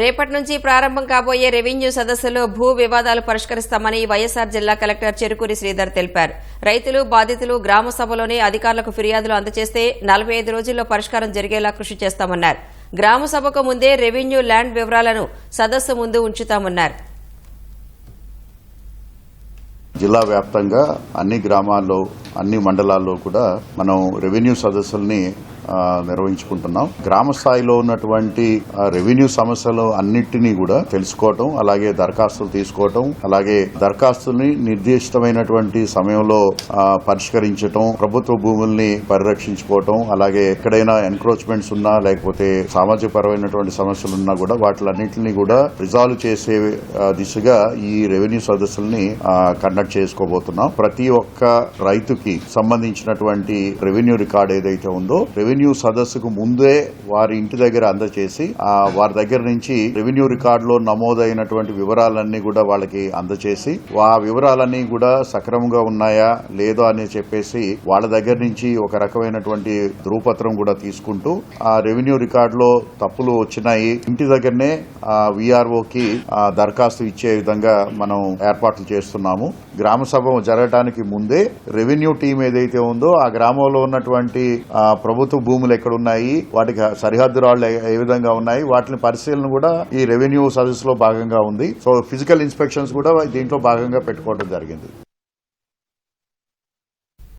రేపటి నుంచి ప్రారంభం కాబోయే రెవెన్యూ సదస్సులో భూ వివాదాలు పరిష్కరిస్తామని వైఎస్ఆర్ జిల్లా కలెక్టర్ చెరుకూరి శ్రీధర్ తెలిపారు. రైతులు బాధితులు గ్రామ సభలోనే అధికారులకు ఫిర్యాదులు అందజేస్తే నలభై ఐదు రోజుల్లో పరిష్కారం జరిగేలా కృషి చేస్తామన్నారు. గ్రామ సభకు ముందే రెవెన్యూ ల్యాండ్ వివరాలను సదస్సు ముందు ఉంచుతామన్నారు. జిల్లా వ్యాప్తంగా అన్ని గ్రామాల్లో అన్ని మండలాల్లో కూడా మనం రెవెన్యూ సదస్సుల్ని నిర్వహించుకుంటున్నాం. గ్రామ స్థాయిలో ఉన్నటువంటి రెవెన్యూ సమస్యలు అన్నింటినీ కూడా తెలుసుకోవటం అలాగే దరఖాస్తులు తీసుకోవటం అలాగే దరఖాస్తుల్ని నిర్దిష్టమైనటువంటి సమయంలో పరిష్కరించటం ప్రభుత్వ భూముల్ని పరిరక్షించుకోవటం అలాగే ఎక్కడైనా ఎన్క్రోచ్మెంట్స్ ఉన్నా లేకపోతే సామాజిక పరమైనటువంటి సమస్యలు ఉన్నా కూడా వాటిలన్నింటినీ కూడా రిజాల్వ్ చేసే దిశగా ఈ రెవెన్యూ సదస్సుల్ని కండక్ట్ చేసుకోబోతున్నాం. ప్రతి ఒక్క రైతుకి సంబంధించినటువంటి రెవెన్యూ రికార్డ్ ఏదైతే ఉందో రెవెన్యూ రెవెన్యూ సదస్సుకు ముందే వారి ఇంటి దగ్గర అందచేసి ఆ, వారి దగ్గర నుంచి రెవెన్యూ రికార్డులో నమోదైనటువంటి వివరాలన్నీ కూడా వాళ్ళకి అందచేసి ఆ వివరాలన్నీ కూడా సక్రమంగా ఉన్నాయా లేదో అని చెప్పేసి వాళ్ళ దగ్గర నుంచి ఒక రకమైనటువంటి ధృవపత్రం కూడా తీసుకుంటూ ఆ రెవెన్యూ రికార్డులో తప్పులు వచ్చినాయి. ఇంటి దగ్గరనే విఆర్ఓకి దరఖాస్తు ఇచ్చే విధంగా మనం ఏర్పాట్లు చేస్తున్నాము. గ్రామ సభ జరగడానికి ముందే రెవెన్యూ టీం ఏదైతే ఉందో ఆ గ్రామంలో ఉన్నటువంటి ప్రభుత్వ భూములు ఎక్కడ ఉన్నాయి వాటికి సరిహద్దు రాళ్ళు ఏ- విధంగా ఉన్నాయి వాటిని పరిశీలన కూడా ఈ రెవెన్యూ సర్వీస్లో భాగంగా ఉంది. సో ఫిజికల్ ఇన్స్పెక్షన్స్ కూడా దీంట్లో భాగంగా పెట్టుకోవడం జరిగింది.